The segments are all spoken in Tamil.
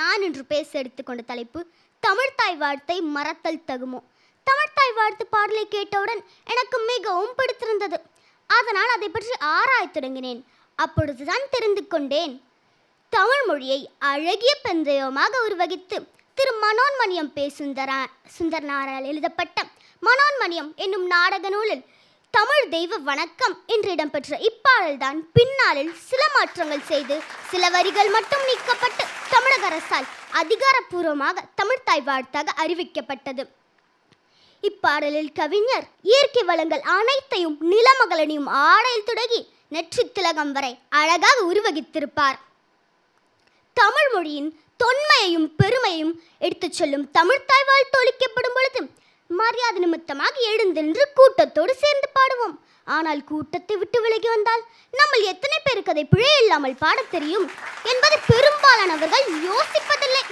நான் இன்று பேச எடுத்துக்கொண்ட தலைப்பு தமிழ்தாய் வார்த்தை மறத்தல் தகுமோ? தமிழ்தாய் வாழ்த்து பாடலை கேட்டவுடன் எனக்கு மிகவும் பிடித்திருந்தது. அதனால் அதை பற்றி ஆராயத் தொடங்கினேன். அப்பொழுதுதான் தெரிந்து கொண்டேன். தமிழ் மொழியை அழகிய பெந்தயமாக உருவகித்து திரு மனோன்மணியம் பே சுந்தரா சுந்தரனாரால் எழுதப்பட்ட மனோன்மணியம் என்னும் நாடக நூலில் தமிழ் தெய்வ வணக்கம் என்று இடம்பெற்ற இப்பாடல்தான் பின்னாளில் சில மாற்றங்கள் செய்து சில வரிகள் மட்டும் நீக்கப்பட்டு தமிழக அரசால் அதிகாரப்பூர்வமாக தமிழ்த்தாய் வாழ்த்தாக அறிவிக்கப்பட்டது. இப்பாடலில் கவிஞர் இயற்கை வளங்கள் அனைத்தையும் நிலமகளனையும் ஆடையில் தொடங்கி நெற்றி திலகம் வரை அழகாக உருவகித்திருப்பார். தமிழ் மொழியின் தொன்மையையும் பெருமையும் எடுத்துச் சொல்லும் தமிழ்த்தாய் வாழ்த்து ஒழிக்கப்படும் பொழுது மரியாதை நிமித்தமாக எழுந்தென்று கூட்டத்தோடு சேர்ந்து பாடுவோம். ஆனால் கூட்டத்தை விட்டு விலகி வந்தால் நம்ம எத்தனை பேருக்கு அதை பிழை இல்லாமல் பாடத் தெரியும் என்பது பெரும்பாலானவர்கள் யோசிப்பதில்லை.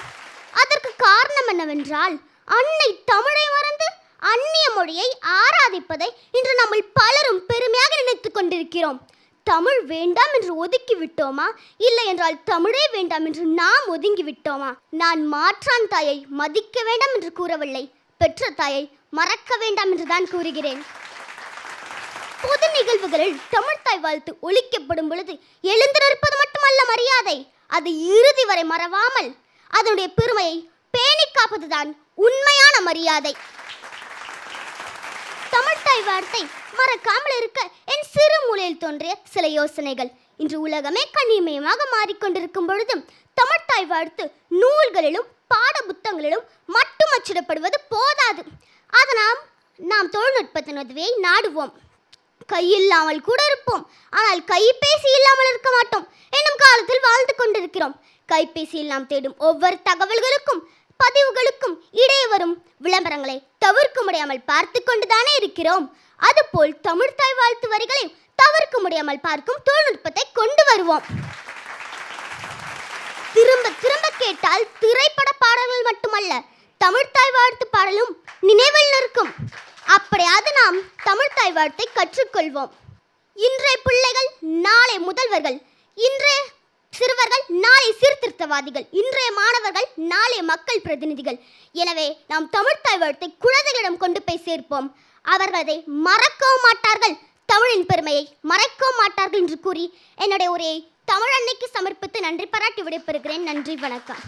அதற்கு காரணம் என்னவென்றால் அன்னை தமிழை மறந்து அந்நிய மொழியை ஆராதிப்பதை இன்று நம்ம பலரும் பெருமையாக நினைத்துக் கொண்டிருக்கிறோம். தமிழ் வேண்டாம் என்று ஒதுக்கி விட்டோமா? இல்லை என்றால் தமிழே வேண்டாம் என்று நாம் ஒதுங்கி விட்டோமா? நான் மாற்றான் தாயை மதிக்க வேண்டாம் என்று கூறவில்லை. பெற்ற தாயை மறக்க வேண்டாம் என்று தான் கூறுகிறேன். பொது நிகழ்வுகளில் தமிழ்தாய் வாழ்த்து ஒழிக்கப்படும் பொழுது எழுந்து நிற்பது மட்டுமல்ல மரியாதை. அது இறுதி வரை மறவாமல் அதனுடைய பெருமையை பேணி காப்பதுதான் உண்மையான மரியாதை. தமிழ்தாய் வார்த்தை மறக்காமல் இருக்க என் சிறு தோன்றிய சில யோசனைகள். இன்று உலகமே கண்ணிமயமாக மாறிக்கொண்டிருக்கும் பொழுதும் தமிழ்த்தாய் வாழ்த்து நூல்களிலும் பாட புத்தகங்களிலும் மட்டும் அச்சிடப்படுவது போதாது. அதனால் நாம் தொழில்நுட்பத்தின் உதவியை நாடுவோம். கையில்லாமல் கூட இருப்போம். ஆனால் கைபேசி இல்லாமல் இருக்க மாட்டோம். என்னும் காலத்தில் வாழ்ந்து கொண்டிருக்கிறோம். கைபேசியில் நாம் தேடும் ஒவ்வொரு தகவல்களுக்கும் பதிவுகளுக்கும் இடையே வரும் விளம்பரங்களை தவிர்க்க முடியாமல் பார்த்து கொண்டுதானே இருக்கிறோம். அதுபோல் தமிழ்தாய் வாழ்த்து வரிகளை தவிர்க்க முடியாமல் பார்க்கும் தொழில்நுட்பத்தை கொண்டு வருவோம். திரும்ப திரும்ப கேட்டால் திரைப்பட பாடல்கள் மட்டுமல்ல தமிழ்த்தாய் வாழ்த்து பாடலும் நினைவில் நிற்கும். அப்படியாவது நாம் தமிழ்த்தாய் வாழ்த்தை கற்றுக்கொள்வோம். இன்றைய பிள்ளைகள் நாளை முதல்வர்கள் இன்றைய சிறுவர்கள் நாளை சீர்திருத்தவாதிகள் இன்றைய மாணவர்கள் நாளை மக்கள் பிரதிநிதிகள். எனவே நாம் தமிழ்த்தாய் வாழ்த்தை குழந்தைகளிடம் கொண்டு போய் சேர்ப்போம். அவர்கள் அதை மறக்கவும் மாட்டார்கள். தமிழின் பெருமையை மறைக்கவும் மாட்டார்கள் என்று கூறி என்னுடைய உரையை தமிழ் அன்னைக்கு சமர்ப்பித்து நன்றி பாராட்டி விடைபெறுகிறேன். நன்றி வணக்கம்.